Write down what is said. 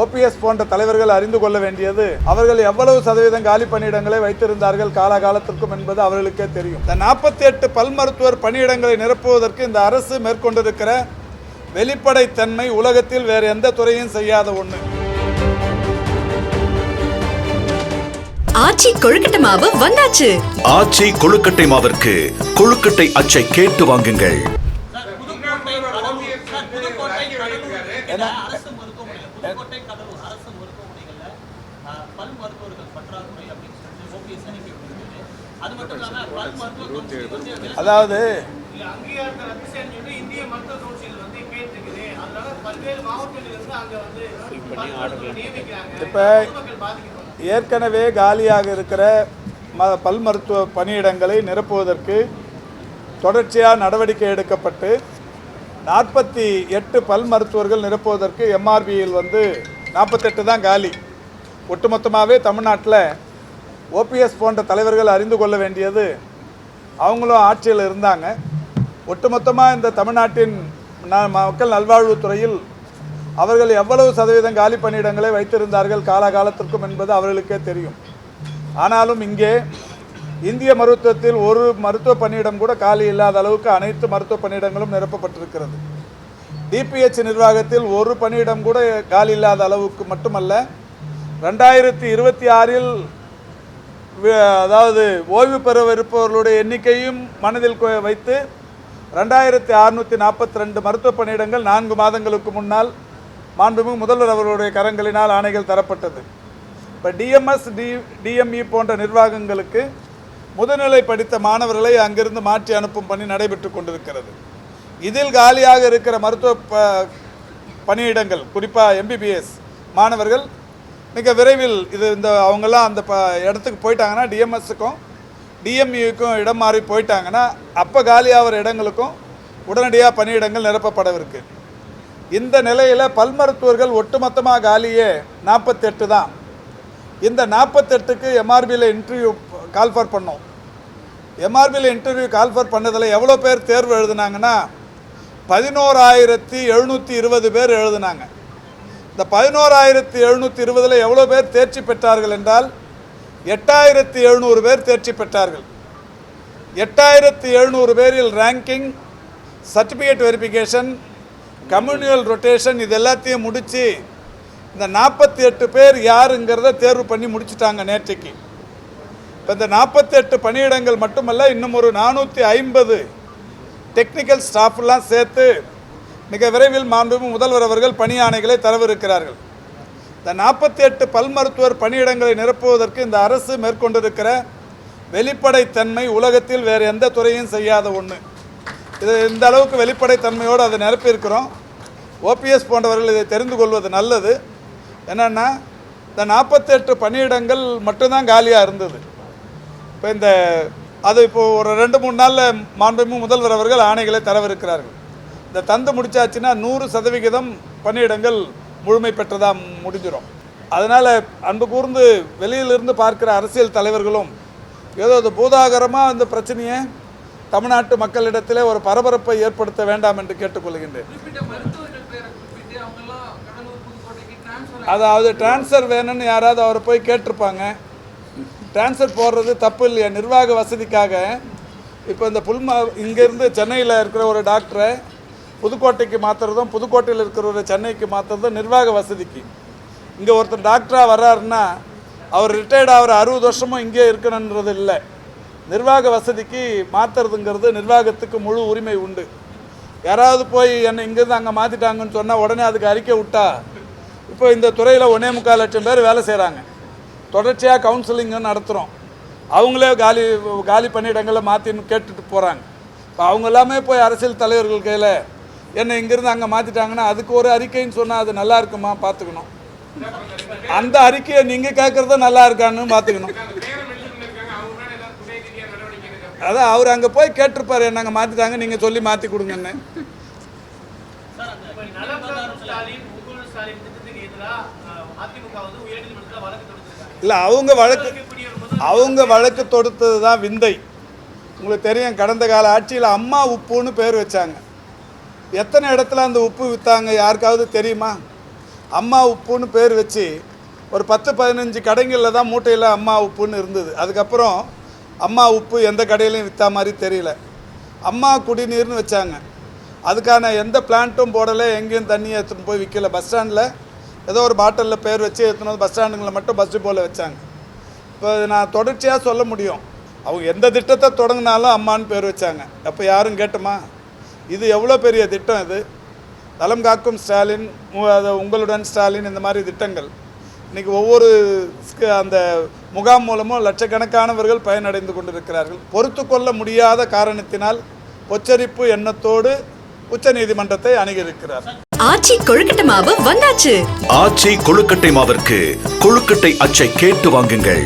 OPS போன்ற தலைவர்கள் அறிந்து கொள்ள வேண்டியது. அவர்கள் எவ்வளவு சதவீதம் காலி பணியிடங்களை வைத்திருந்தார்கள் காலாகாலத்திற்கும் என்பது அவர்களுக்கே தெரியும். இந்த நாற்பத்தி எட்டு பல் மருத்துவர் பணியிடங்களை நிரப்புவதற்கு இந்த அரசு மேற்கொண்டிருக்கிற வெளிப்படைத்தன்மை உலகத்தில் வேறு எந்த துறையும் செய்யாத ஒன்று ஆச்சி கொழுக்கட்டை மாவு வந்தாச்சு. ஆச்சி கொழுக்கட்டை மாவிற்கு கொழுக்கட்டை அச்சை கேட்டு வாங்குங்கள் புதுக்கோட்டை கடலூர் சார் புதுக்கோட்டை கடலூர் இருக்கிற அரசு மருத்துவமனையில் புதுக்கோட்டை கடலூர் அரசு மருத்துவமனைகள்ல அஹ், பல் மருத்துவர்கள் பற்றாக்குறை அப்படின்னு சொல்லிட்டு ஓபிஎஸ் அறிக்கை விடுகிறது அது மட்டும் இல்லாம பல் மருத்துவ கவுன்சில் வந்து விலை- அதாவது இல்ல, அங்கீகாரத்தை ரத்து செய்யணும்னு சொல்லி இந்திய மருத்துவ கவுன்சில் வந்து கேட்டிருக்குது அதனால பல்வேறு மாவட்டங்களில் இருந்து அங்க வந்து மருத்துவர்களை நியமிக்கிறாங்க. இப்ப- ஏற்கனவே காலியாக இருக்கிற ம பல் மருத்துவ பணியிடங்களை நிரப்புவதற்கு தொடர்ச்சியாக நடவடிக்கை எடுக்கப்பட்டு நாற்பத்தி எட்டு பல் மருத்துவர்கள் நிரப்புவதற்கு எம்ஆர்பியில் வந்து நாற்பத்தெட்டு தான் காலி. ஒட்டுமொத்தமாகவே தமிழ்நாட்டில் ஓபிஎஸ் போன்ற தலைவர்கள் அறிந்து கொள்ள வேண்டியது அவங்களும் ஆட்சியில் இருந்தாங்க. ஒட்டுமொத்தமாக இந்த தமிழ்நாட்டின் மக்கள் நல்வாழ்வுத்துறையில் அவர்கள் எவ்வளவு சதவீதம் காலி பணியிடங்களை வைத்திருந்தார்கள் காலகாலத்திற்கும் என்பது அவர்களுக்கே தெரியும். ஆனாலும் இங்கே இந்திய மருத்துவத்தில் ஒரு மருத்துவ பணியிடம் கூட காலி இல்லாத அளவுக்கு அனைத்து மருத்துவ பணியிடங்களும் நிரப்பப்பட்டிருக்கிறது. டிபிஹெச் நிர்வாகத்தில் ஒரு பணியிடம் கூட காலி இல்லாத அளவுக்கு மட்டுமல்ல ரெண்டாயிரத்தி இருபத்தி ஆறில் அதாவது ஓய்வு பெறவிருப்பவர்களுடைய எண்ணிக்கையும் மனதில் வைத்து ரெண்டாயிரத்தி அறுநூற்றி நாற்பத்தி ரெண்டு மருத்துவ பணியிடங்கள் நான்கு மாதங்களுக்கு முன்னால் மாண்புமிகு முதல்வர் அவர்களுடைய கரங்களினால் ஆணைகள் தரப்பட்டது. இப்போ டிஎம்எஸ் டி டிஎம்இ போன்ற நிர்வாகங்களுக்கு முதுநிலை படித்த மாணவர்களை அங்கிருந்து மாற்றி அனுப்பும் பணி நடைபெற்று கொண்டிருக்கிறது. இதில் காலியாக இருக்கிற மருத்துவ ப பணியிடங்கள் குறிப்பாக எம்பிபிஎஸ் மாணவர்கள் மிக விரைவில் இது இந்த அவங்கெல்லாம் அந்த ப இடத்துக்கு போயிட்டாங்கன்னா டிஎம்எஸ்ஸுக்கும் டிஎம்யூக்கும் இடம் மாறி போயிட்டாங்கன்னா அப்போ காலியாகிற இடங்களுக்கும் உடனடியாக பணியிடங்கள் நிரப்பப்படவிருக்கு. இந்த நிலையில் பல் மருத்துவர்கள் ஒட்டுமொத்தமாக காலியே நாற்பத்தெட்டு தான். இந்த நாற்பத்தெட்டுக்கு எம்ஆர்பியில் இன்டர்வியூ கால்ஃபர் பண்ணோம். எம்ஆர்பியில் இன்டர்வியூ கால்ஃபர் பண்ணதில் எவ்வளோ பேர் தேர்வு எழுதுனாங்கன்னா பதினோராயிரத்தி எழுநூற்றி இருபது பேர் எழுதுனாங்க. இந்த பதினோராயிரத்தி எழுநூற்றி இருபதில் எவ்வளோ பேர் தேர்ச்சி பெற்றார்கள் என்றால் எட்டாயிரத்தி எழுநூறு பேர் தேர்ச்சி பெற்றார்கள். எட்டாயிரத்தி எழுநூறு பேரில் ranking certificate verification communal rotation இது எல்லாத்தையும் முடித்து இந்த நாற்பத்தி எட்டு பேர் யாருங்கிறத தேர்வு பண்ணி முடிச்சுட்டாங்க நேற்றைக்கு. இப்போ இந்த நாற்பத்தி எட்டு பணியிடங்கள் மட்டுமல்ல இன்னும் ஒரு நானூற்றி ஐம்பது டெக்னிக்கல் ஸ்டாஃப்லாம் சேர்த்து மிக விரைவில் மாண்புமிகு முதல்வர் அவர்கள் பணி ஆணைகளை தரவிருக்கிறார்கள். இந்த நாற்பத்தி எட்டு பல் மருத்துவர் பணியிடங்களை நிரப்புவதற்கு இந்த அரசு மேற்கொண்டிருக்கிற வெளிப்படைத்தன்மை உலகத்தில் வேறு எந்த துறையும் செய்யாத ஒன்று இது இந்த அளவுக்கு வெளிப்படைத்தன்மையோடு அதை நிரப்பியிருக்கிறோம். ஓபிஎஸ் போன்றவர்கள் இதை தெரிந்து கொள்வது நல்லது. என்னென்னா இந்த நாற்பத்தெட்டு பணியிடங்கள் மட்டும்தான் காலியாக இருந்தது. இப்போ இந்த அது இப்போது ஒரு ரெண்டு மூணு நாளில் மாண்புமிகு முதல்வர் அவர்கள் ஆணைகளை தரவிருக்கிறார்கள். இந்த தந்து முடிச்சாச்சுன்னா நூறு சதவிகிதம் பணியிடங்கள் முழுமை பெற்றதாக முடிஞ்சிடும் அதனால் அன்பு கூர்ந்து வெளியிலிருந்து பார்க்கிற அரசியல் தலைவர்களும் ஏதோ அது பூதாகரமாக அந்த பிரச்சனையை தமிழ்நாட்டு மக்களிடத்திலே ஒரு பரபரப்பை ஏற்படுத்த வேண்டாம் என்று கேட்டுக்கொள்கின்றேன். அதாவது டிரான்ஸ்ஃபர் வேணும்னு யாராவது அவரை போய் கேட்டிருப்பாங்க. டிரான்ஸ்ஃபர் போடுறது தப்பு இல்லையா? நிர்வாக வசதிக்காக. இப்போ இந்த புல்மா இங்கேருந்து சென்னையில் இருக்கிற ஒரு டாக்டரை புதுக்கோட்டைக்கு மாற்றுறதும் புதுக்கோட்டையில் இருக்கிறவரை சென்னைக்கு மாற்றுறதும் நிர்வாக வசதிக்கு. இங்கே ஒருத்தர் டாக்டராக வர்றாருன்னா அவர் ரிட்டையர்ட் ஆகிற அறுபது வருஷமும் இங்கே இருக்கணுன்றது இல்லை. நிர்வாக வசதிக்கு மாற்றுறதுங்கிறது நிர்வாகத்துக்கு முழு உரிமை உண்டு. யாராவது போய் என்னை இங்கேருந்து அங்கே மாற்றிட்டாங்கன்னு சொன்னால் உடனே அதுக்கு அறிக்கை விட்டா இப்போ இந்த துறையில் ஒன்றே முக்கால் லட்சம் பேர் வேலை செய்கிறாங்க தொடர்ச்சியாக கவுன்சிலிங்கு நடத்துகிறோம் அவங்களே காலி காலி பண்ணிடங்களை மாற்றின்னு கேட்டுட்டு போகிறாங்க இப்போ அவங்க எல்லாமே போய் அரசியல் தலைவர்கள் கையில் என்னை இங்கேருந்து அங்கே மாற்றிட்டாங்கன்னா அதுக்கு ஒரு அறிக்கைன்னு சொன்னால் அது நல்லா இருக்குமா பார்த்துக்கணும். அந்த அறிக்கையை நீங்கள் கேட்குறத நல்லா இருக்கான்னு பார்த்துக்கணும். அதான் அவர் அங்கே போய் கேட்டிருப்பாரு என்ன அங்கே மாற்றிட்டாங்க நீங்கள் சொல்லி மாற்றி கொடுங்கன்னு. இல்லை அவங்க வழக்கு அவங்க வழக்கு தொடுத்தது தான் விந்தை. உங்களுக்கு தெரியும் கடந்த கால ஆட்சியில் அம்மா உப்புன்னு பேர் வச்சாங்க. எத்தனை இடத்துல அந்த உப்பு விற்றாங்க யாருக்காவது தெரியுமா? அம்மா உப்புன்னு பேர் வச்சு ஒரு பத்து பதினஞ்சு கடைகளில் தான் மூட்டையில் அம்மா உப்புன்னு இருந்தது. அதுக்கப்புறம் அம்மா உப்பு எந்த கடையிலையும் விற்றா மாதிரி தெரியல. அம்மா குடிநீர்னு வச்சாங்க. அதுக்கான எந்த பிளான்ட்டும் போடலை எங்கேயும் தண்ணியை எடுத்துன்னு போய் விற்கல பஸ் ஸ்டாண்டில் ஏதோ ஒரு பாட்டிலில் பேர் வச்சு எடுத்துன்னு வந்து பஸ் ஸ்டாண்டுங்களை மட்டும் பஸ் போல் வச்சாங்க. இப்போ நான் தொடர்ச்சியாக சொல்ல முடியும். அவங்க எந்த திட்டத்தை தொடங்கினாலும் அம்மான்னு பேர் வச்சாங்க. அப்போ யாரும் கேட்டுமா? இது எவ்வளோ பெரிய திட்டம் இது? நலம் காக்கும் ஸ்டாலின் உங்களுடன் ஸ்டாலின் இந்த மாதிரி திட்டங்கள். இன்றைக்கி ஒவ்வொரு ஸ்க- அந்த முகாம் மூலமும் லட்சக்கணக்கானவர்கள் பயனடைந்து கொண்டிருக்கிறார்கள். பொறுத்து கொள்ள முடியாத காரணத்தினால் பொச்சரிப்பு எண்ணத்தோடு உச்சநீதிமன்றத்தை அணுகியிருக்கிறார். ஆச்சி கொழுக்கட்டை மாவு வந்தாச்சு. ஆச்சி கொழுக்கட்டை மாவிற்கு கொழுக்கட்டை அச்சை கேட்டு வாங்குங்கள்.